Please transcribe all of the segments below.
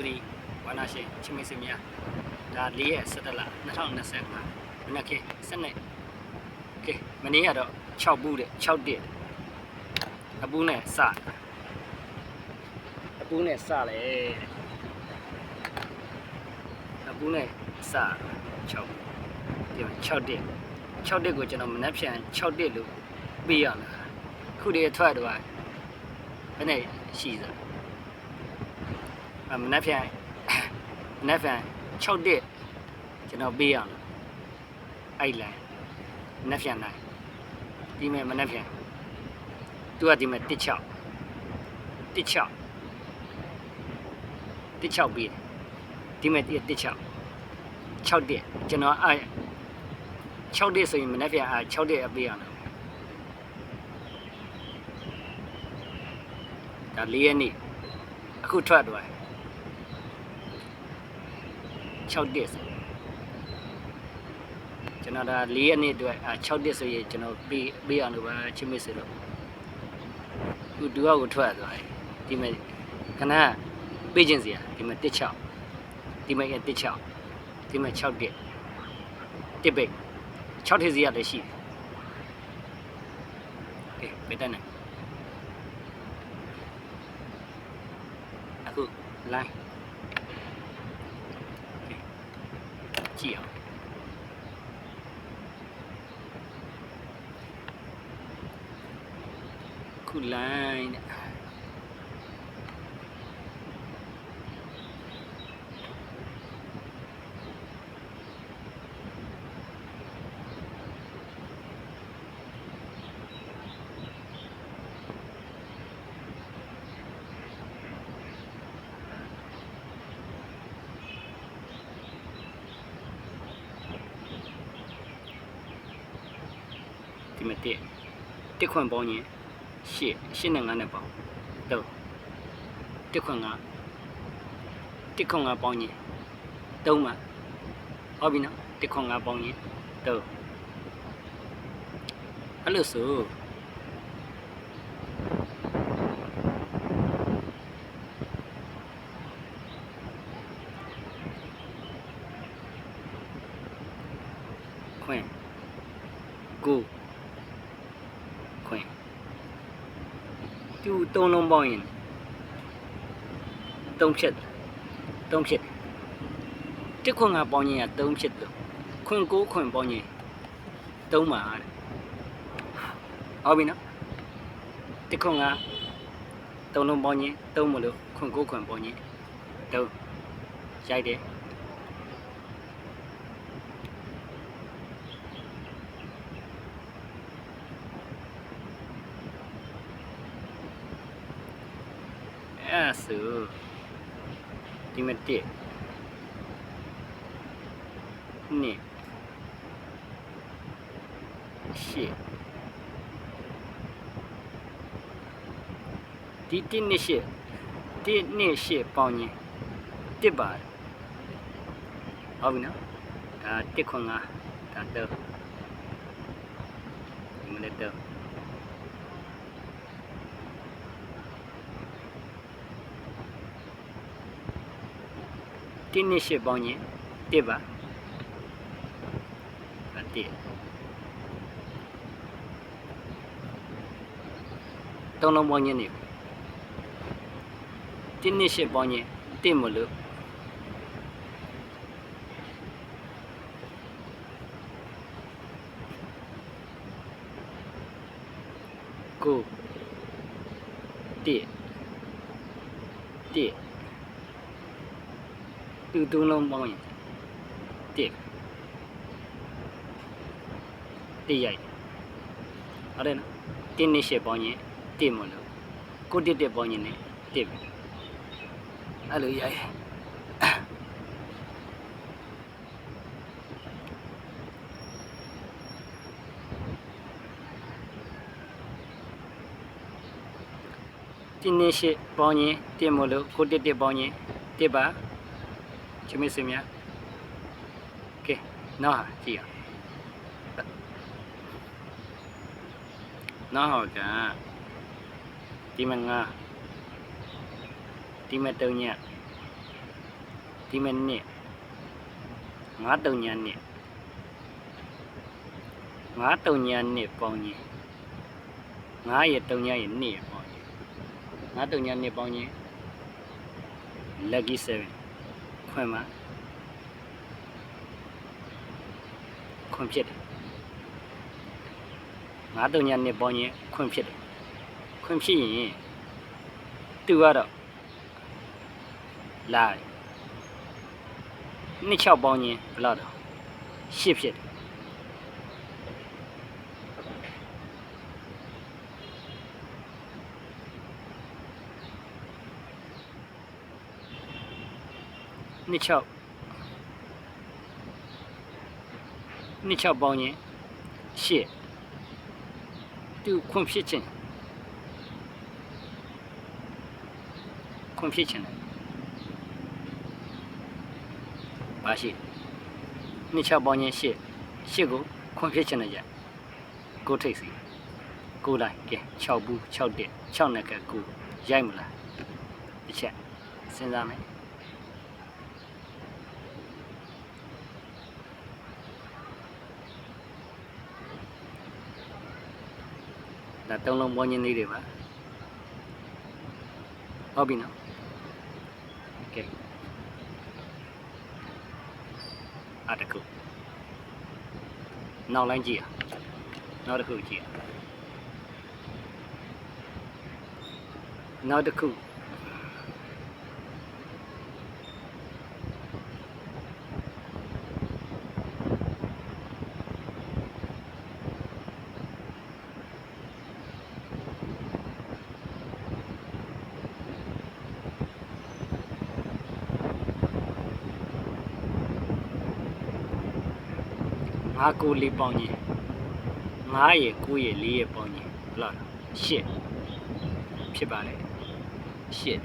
သူဒီဝါနာရှင်ချင်းမိတ်ဆွေများဒါ၄ရက်17လ2025မနက်ခင်းစနေကဲမနေ့ကတော့6ဘူးတဲ့6တက်အပူးနဲ့စအပူးနဲ့စလေအပူးနဲ့စ6ဒီမှာ6တက်6တက်ကိုကျွန်တော်မနက်ဖြန်6တက်လို့ပေးရမှာခုတည်းထွက်တော့ဘယ်နဲ့ရှိစားအ မနက်ဖြန်မနက်ဖြန်6တက်ကျွန်တော်ပေးရအောင်အဲ့လိုင်းမနက်ဖြန်နိုင်ဒီမဲ့မနက်ဖြန်သူကဒီမဲ့တစ်6တစ်6တစ်6ပေးတယ်ဒီမဲ့တစ်6 6တက်ကျွန်တော်အဲ့6တက်ဆိုရင်မနက်ဖြန်အဲ့6တက်အပေးရအောင်ဒါ၄ရက်နေ့အခုထွက်သွားတယ် 6တက်ဆိုကျွန်တော်ဒါ4ရက်နေ့အတွက်အာ6တက်ဆိုရင်ကျွန်တော်ပေးပေးအောင်လို့ပါချင်းမစ်ဆိုတော့သူဒူအောက်ကိုထွက်သွားတယ်ဒီမဲ့ခဏပေးခြင်းစီရဒီမဲ့တက်6ဒီမဲ့တက်6ဒီမဲ့6တက်တက်ပိတ်6တက်စီရလည်းရှိတယ်ကဲပေးတယ်နဲ့အခု line ကြည့်အောင်ခု line တဲ့ ဒီမဲ့တက်တက်ခွန်ပေါင်းရင်ရှစ်ရှစ်နဲ့9နဲ့ပေါင်းတော့တက်ခွန်ကတက်ခွန်ကပေါင်းရင်သုံးမှာဟုတ်ပြီနော်တက်ခွန်ကပေါင်းရင်တော့အဲ့လိုဆိုခွင်ကို ခွင် သူသုံးလုံးပေါင်းရင်သုံးဖြစ်သုံးဖြစ်တစ်ခွင်ကပေါင်းရင်ကသုံးဖြစ်လို့ခွင်ကိုခွင်ပေါင်းရင်သုံးပါတဲ့ဟုတ်ပြီနော်တစ်ခွင်ကသုံးလုံးပေါင်းရင်သုံးမလို့ခွင်ကိုခွင်ပေါင်းရင်သုံးရိုက်တယ် အဲ့ဒါဆိုဒီမတစ်နှစ်ရှစ်ဒီတစ်နှစ်ရှစ်တစ်နှစ်ရှစ်ပေါင်းရ Tin này sẽ bao nhiêu? Tiếp à? Và tiếp. Tông nó bao nhiêu nhiều? Tin này sẽ bao nhiêu? Tiếp một lượt. Cô. Tiếp. Tiếp. စ်ရှစ်ပေါင်းရင်တစ်ပါအတစ်တုံးလုံးပေါင်းရင်နေတင်းနှစ်ရှစ်ပေါင်းရင်တစ်မလို့ကိုတစ်တစ် từ tương long bao nhiêu tiền tỷ vậy ở đây nó tiền này sẽ bao nhiêu tiền một lượng cô tiền tiền bao nhiêu này tiền à lưỡi vậy tiền này sẽ bao nhiêu tiền một lượng ချစ်မစ်စင်များကဲနောက်ဟာကြည့်အောင်နောက်ဟာကဒီမှာငါဒီမှာတုံညဒီမဲ့နှစ်ငါးတုံညာနှစ်ငါးတုံညာနှစ်ပေါင်းရင်ငါးရဲ့တုံညာရဲ့နှစ်ရဲ့ပေါင်းရင်ငါးတုံညာနှစ်ပေါင်းရင် lucky 7 ခွင့်မှာခွင့်ဖြစ်တယ်ငါးတုံညာနှစ်ပေါင်းရင်ခွင့်ဖြစ်တယ်ခွင့်ဖြစ်ရင်သူကတော့လာတယ်နှစ်6ပေါင်းရင်ဘယ်လောက်တော့10ဖြစ်တယ် နှစ်6နှစ်6ပေါင်းရင်10သူခွင့်ဖြစ်ခြင်းခွင့်ဖြစ်ခြင်းတယ်ပါရှိနှစ်6ပေါင်းရင်10 10ကိုခွင့်ဖြစ်ခြင်းနဲ့ကြကိုထိတ်စီကိုလိုက်ကဲ6ဘူး6တက်6နဲ့ကကိုရိုက်မလားတစ်ချက်စဉ်းစားမယ် ဒါသုံးလုံးပေါ်ညင်းလေးတွေပါဟုတ်ပြီနော်ကဲအားတစ်ခုနောက်လိုင်းကြည့်ရနောက်တစ်ခုကြည့်ရနောက်တစ်ခု ငါကိုလေးပေါင်းညင်းငါရဲ့ကိုရဲ့လေးရဲ့ပေါင်းညင်းဘယ်လောက်လဲရှစ်ဖြစ်ပါလေရှစ်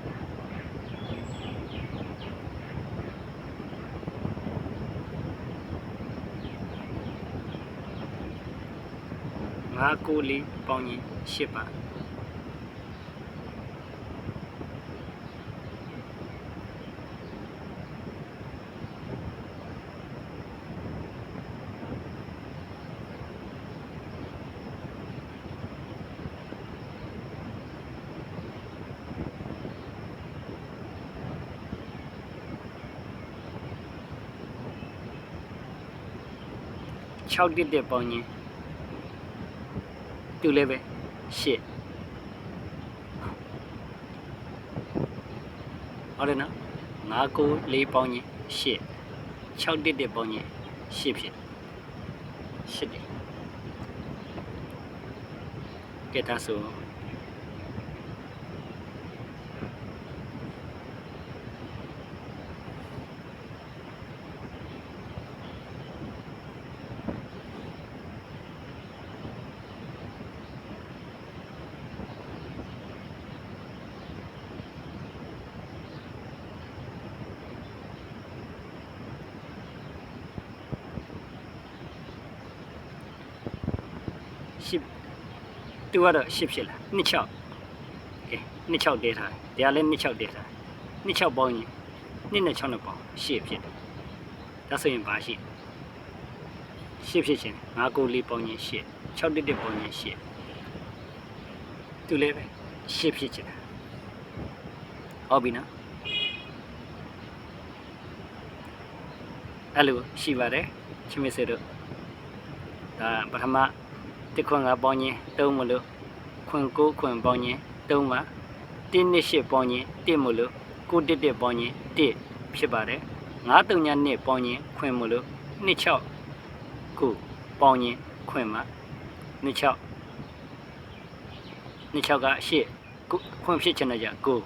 ငါကိုလေးပေါင်းညင်းရှစ်ပါ 6တက်တက်ပေါင်းညင်းတူလည်းပဲရှစ်ဟုတ်တယ်နော်ငါကိုလေးပေါင်းညင်းရှစ်6တက်တက်ပေါင်းညင်းရှစ်ဖြစ်ရှစ်တယ်ကဲဒါဆို ရှစ်တူကတော့ရှစ်ဖြစ်လာ26ကဲ26တဲထားတယ်တရားလည်း26တဲထား26ပေါင်းရင်2နဲ့6နဲ့ပေါင်းရှစ်ဖြစ်တယ်ဒါဆိုရင်ဘာရှိရှစ်ဖြစ်ချင်းငါကိုလေးပေါင်းရင်ရှစ်6တက်တက်ပေါင်းရင်ရှစ်တူလည်းပဲရှစ်ဖြစ်ချင်တယ်ဟုတ်ပြီနော်အဲ့လိုရှိပါတယ်ချင်းမစေတို့ဒါပထမ တစ်ခွန်ကပေါင်းရင်တုံးမလို့ခွန်ကိုခွန်ပေါင်းရင်တုံးပါတင်းနှစ်ရှစ်ပေါင်းရင်တစ်မလို့ကိုတစ်တစ်ပေါင်းရင်တစ်ဖြစ်ပါတယ်ငါးတုံညာနှစ်ပေါင်းရင်ခွင်မလို့နှစ်ချောက်ကိုပေါင်းရင်ခွင်မှာနှစ်ချောက်နှစ်ချောက်ကရှစ်ကိုခွင်ဖြစ်ချင်တဲ့ကြကို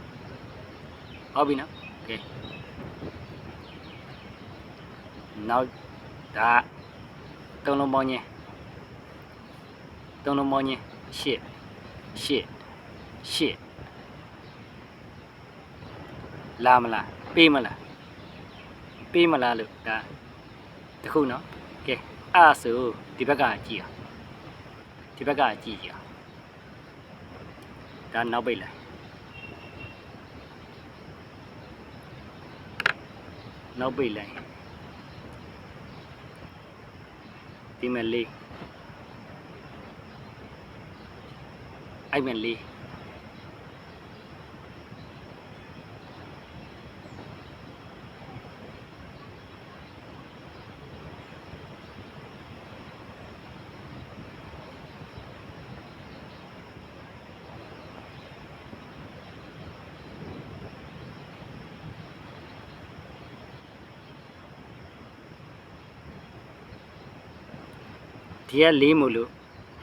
ဟုတ်ပြီနော်ကဲနောက်ဒါတုံးလုံးပေါင်းရင် သုံးလုံးပေါင်းချင်းရှစ်ရှစ်ရှစ်လာမလားပေးမလားပေးမလားလို့ဒါတခုနော်ကဲအဲ့ဒါဆိုဒီဘက်ကကြည့်အောင်ဒီဘက်ကကြည့်ကြည့်အောင်ဒါနောက်ပိတ်လိုက်နောက်ပိတ်လိုက်ဒီမဲ့လေး အဲ့မဲ့လေးဒီကလေးမို့လို့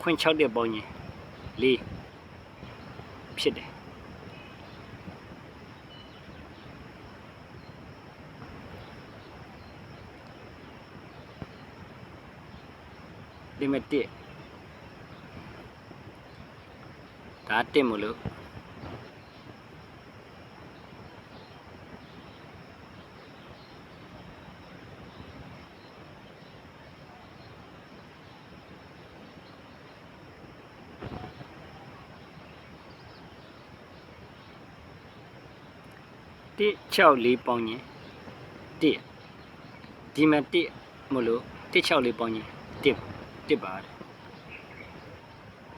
ခွင့်6တက်ပေါင်းရင်လေး ဖြစ်တယ်ဒီမဲ့တက်ဒါတက်မို့လို့ တက်6လေးပေါင်းရင်တက်ဒီမဲ့တက်မို့လို့တက်6လေးပေါင်းရင်တက်တက်ပါတယ်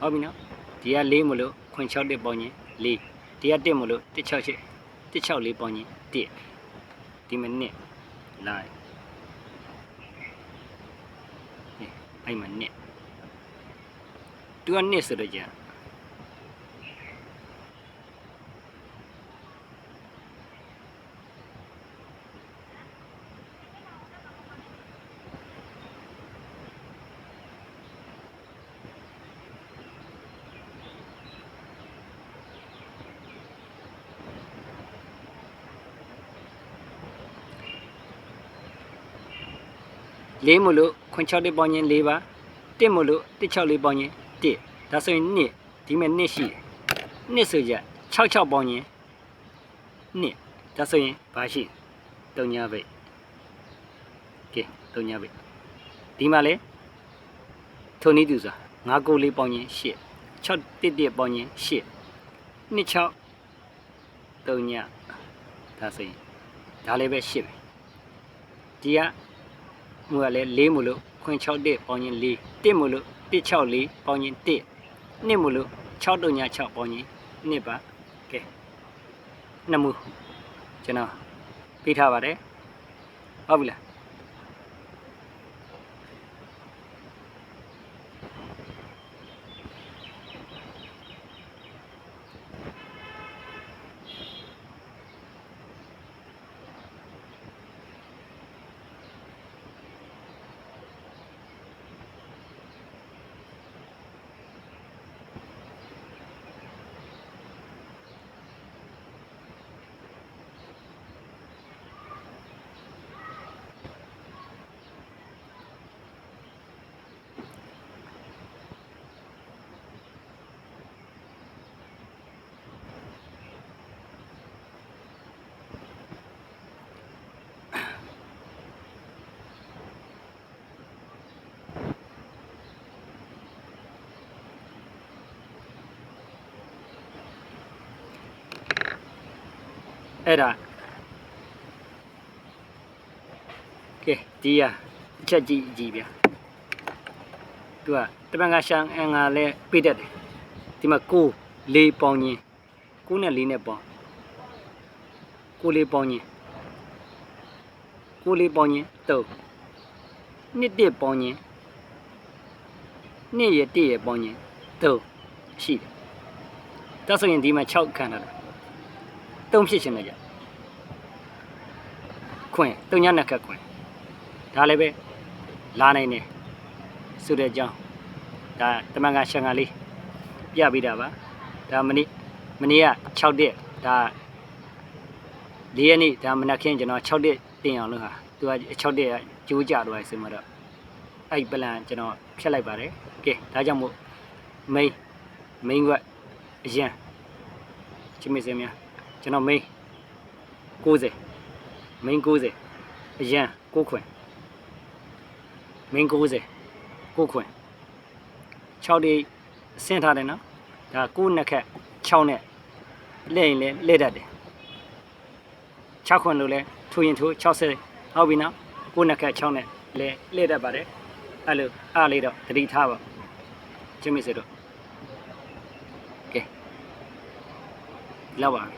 ဟုတ်ပြီနော်ဒီကလေးမို့လို့ခွင့်6တက်ပေါင်းရင်လေးဒီကတက်မို့လို့တက်6ချက်တက်6လေးပေါင်းရင်တက်ဒီမဲ့နှစ်လိုက်นี่အဲ့မှာနှစ်သူကနှစ်ဆိုတော့ကြာ လေးမို့လို့ခွန်6လေးပေါင်းရင်၄ပါတစ်မို့လို့တစ်6လေးပေါင်းရင်တစ်ဒါဆိုရင်နှစ်ဒီမဲ့နှစ်ရှိတယ်နှစ်ဆိုကြ6 6ပေါင်းရင်နှစ်ဒါဆိုရင်ဘာရှိတုံညာဘိတ်ကဲတုံညာဘိတ်ဒီမှာလေထုံနည်းသူဆိုတာ9ကိုလေးပေါင်းရင်8 6တစ်တစ်ပေါင်းရင်8နှစ်6တုံညာဒါဆိုရင်ဒါလည်းပဲ8ပဲဒီက မူကလည်း၄မို့လို့ခွင်6တက်ပေါင်းရင်4တစ်မို့လို့တစ်6 4ပေါင်းရင်1နှစ်မို့လို့6တုံညာ6ပေါင်းရင်2ပါကဲနှစ်မူကျွန်တော်ပြထားပါတယ်ဟုတ်ပြီလား အဲ့ဒါကဲဒီရအချက်ကြီးအကြီးဗျာသူကတပန်ကရှန်အင်္ဂါလဲပြည့်တတ်တယ်ဒီမှာကိုလေးပေါင်းချင်းကိုနဲ့လေးနဲ့ပေါင်းကိုလေးပေါင်းချင်းကိုလေးပေါင်းချင်းတော့နှစ်တစ်ပေါင်းချင်းနှစ်ရတစ်ရပေါင်းချင်းတော့ရှိတယ်ဒါဆိုရင်ဒီမှာ6ခန်းထားတယ် တုံးဖြစ်ရှင်တယ်ကြခွင်တုံညနှစ်ခက်ခွင်ဒါလည်းပဲလာနိုင်တယ်ဆိုတဲ့အကြောင်းဒါတမန်ကရှန်ကလေးပြပေးတာပါဒါမနေ့မနေ့က6တက်ဒါ၄ရက်နေ့ဒါမနက်ခင်းကျွန်တော်6တက်တင်အောင်လို့ဟာသူက6တက်ကကြိုးကြတော့ဆိုမှတော့အဲ့ပလန်ကျွန်တော်ဖြတ်လိုက်ပါတယ်ကဲဒါကြောင့်မို့မိန်မိန်ကွက်အရင်ချင်းမစင်းများ ကျွန်တော် main 90 main 90အရန်6ခွင် main 90 6ခွင်6တိအဆင့်ထားတယ်နော်ဒါ6နှစ်ခက်6နဲ့လဲ့ရင်လဲလဲ့တတ်တယ်6ခွင်လို့လဲထိုးရင်ထိုး60ဟုတ်ပြီနော်6နှစ်ခက်6နဲ့လဲလဲ့တတ်ပါတယ်အဲ့လိုအားလေးတော့တတိထားပါချင်းမိစေတော့ကဲလောက်ပါ